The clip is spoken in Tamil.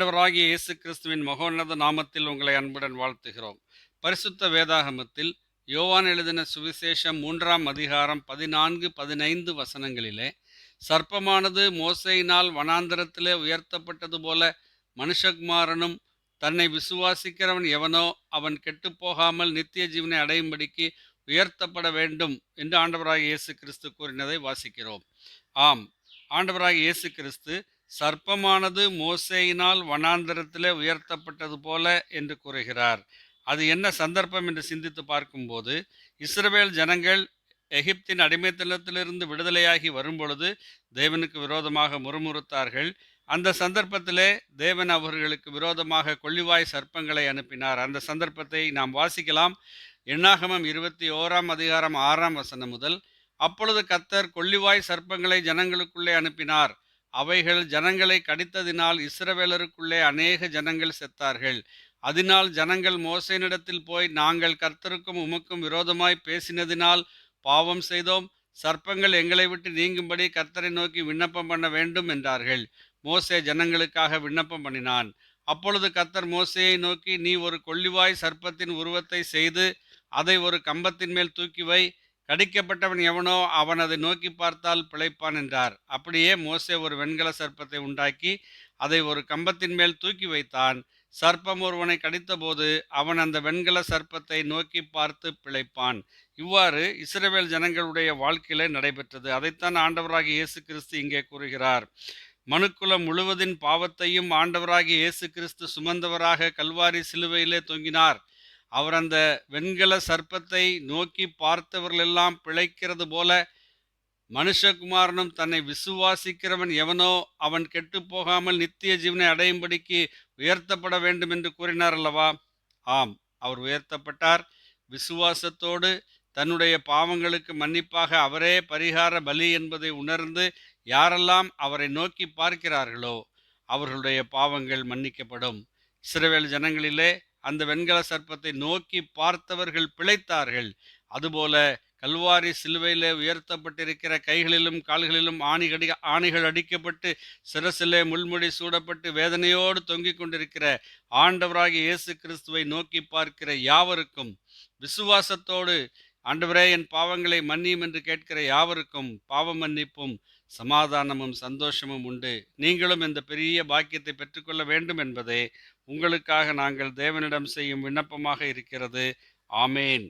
ஆண்டவராகிய இயேசு கிறிஸ்துவின் மகோன்னத நாமத்தில் உங்களை அன்புடன் வாழ்த்துகிறோம். பரிசுத்த வேதாகமத்தில் யோவான் எழுதின சுவிசேஷம் மூன்றாம் அதிகாரம் பதினான்கு பதினைந்து வசனங்களிலே சர்ப்பமானது மோசையினால் வனாந்தரத்திலே உயர்த்தப்பட்டது போல மனுஷகுமாரனும் தன்னை விசுவாசிக்கிறவன் எவனோ அவன் கெட்டுப்போகாமல் நித்திய ஜீவனை அடையும்படிக்கு உயர்த்தப்பட வேண்டும் என்று ஆண்டவராக இயேசு கிறிஸ்து கூறினதை வாசிக்கிறோம். ஆம் ஆண்டவராக இயேசு கிறிஸ்து சர்ப்பமானது மோசேயினால் வனாந்தரத்திலே உயர்த்தப்பட்டது போல என்று கூறுகிறார். அது என்ன சந்தர்ப்பம் என்று சிந்தித்து பார்க்கும்போது இஸ்ரவேல் ஜனங்கள் எகிப்தின் அடிமைத்தனத்திலிருந்து விடுதலையாகி வரும்பொழுது தேவனுக்கு விரோதமாக முறுமுறுத்தார்கள். அந்த சந்தர்ப்பத்திலே தேவன் அவர்களுக்கு விரோதமாக கொள்ளிவாய் சர்ப்பங்களை அனுப்பினார். அந்த சந்தர்ப்பத்தை நாம் வாசிக்கலாம். எண்ணாகமம் இருபத்தி ஓராம் அதிகாரம் ஆறாம் வசனம் முதல் அப்பொழுது கத்தர் கொள்ளிவாய் சர்ப்பங்களை ஜனங்களுக்குள்ளே அனுப்பினார். அவைகள் ஜனங்களை கடித்ததினால் இஸ்ரவேலருக்குள்ளே அநேக ஜனங்கள் செத்தார்கள். அதனால் ஜனங்கள் மோசையினிடத்தில் போய் நாங்கள் கர்த்தருக்கும் உமக்கும் விரோதமாய் பேசினதினால் பாவம் செய்தோம். சர்ப்பங்கள் எங்களை விட்டு நீங்கும்படி கர்த்தரை நோக்கி விண்ணப்பம் பண்ண வேண்டும் என்றார்கள். மோசே ஜனங்களுக்காக விண்ணப்பம் பண்ணினான். அப்பொழுது கர்த்தர் மோசையை நோக்கி நீ ஒரு கொள்ளிவாய் சர்ப்பத்தின் உருவத்தை செய்து அதை ஒரு கம்பத்தின் மேல் தூக்கி வை. கடிக்கப்பட்டவன் எவனோ அவன் அதை நோக்கி பார்த்தால் பிழைப்பான் என்றார். அப்படியே மோசே ஒரு வெண்கல சர்ப்பத்தை உண்டாக்கி அதை ஒரு கம்பத்தின் மேல் தூக்கி வைத்தான். சர்ப்பம் ஒருவனை கடித்தபோது அவன் அந்த வெண்கல சர்ப்பத்தை நோக்கி பார்த்து பிழைப்பான். இவ்வாறு இஸ்ரேவேல் ஜனங்களுடைய வாழ்க்கையில நடைபெற்றது. அதைத்தான் ஆண்டவராக இயேசு கிறிஸ்து இங்கே கூறுகிறார். மனுக்குலம் முழுவதின் பாவத்தையும் ஆண்டவராகி இயேசு கிறிஸ்து சுமந்தவராக கல்வாரி சிலுவையிலே தொங்கினார். அவர் அந்த வெண்கல சர்ப்பத்தை நோக்கி பார்த்தவர்களெல்லாம் பிழைக்கிறது போல மனுஷகுமாரனும் தன்னை விசுவாசிக்கிறவன் எவனோ அவன் கெட்டு போகாமல் நித்திய ஜீவனை அடையும்படிக்கு உயர்த்தப்பட வேண்டும் என்று கூறினார் அல்லவா? ஆம் அவர் உயர்த்தப்பட்டார். விசுவாசத்தோடு தன்னுடைய பாவங்களுக்கு மன்னிப்பாக அவரே பரிகார பலி என்பதை உணர்ந்து யாரெல்லாம் அவரை நோக்கி பார்க்கிறார்களோ அவர்களுடைய பாவங்கள் மன்னிக்கப்படும். இஸ்ரவேல் ஜனங்களிலே அந்த வெண்கல சர்ப்பத்தை நோக்கி பார்த்தவர்கள் பிழைத்தார்கள். அதுபோல கல்வாரி சிலுவையிலே உயர்த்தப்பட்டிருக்கிற கைகளிலும் கால்களிலும் ஆணிகடி ஆணிகள் அடிக்கப்பட்டு சிரசிலே முள்முடி சூடப்பட்டு வேதனையோடு தொங்கிக் கொண்டிருக்கிற ஆண்டவராகிய இயேசு கிறிஸ்துவை நோக்கி பார்க்கிற யாவருக்கும் விசுவாசத்தோடு ஆண்டவரே என் பாவங்களை மன்னியும் என்று கேட்கிற யாவருக்கும் பாவ மன்னிப்பும் சமாதானமும் சந்தோஷமும் உண்டு. நீங்களும் இந்த பெரிய பாக்கியத்தை பெற்றுக்கொள்ள வேண்டும் என்பதே உங்களுக்காக நாங்கள் தேவனிடம் செய்யும் விண்ணப்பமாக இருக்கிறது. ஆமேன்.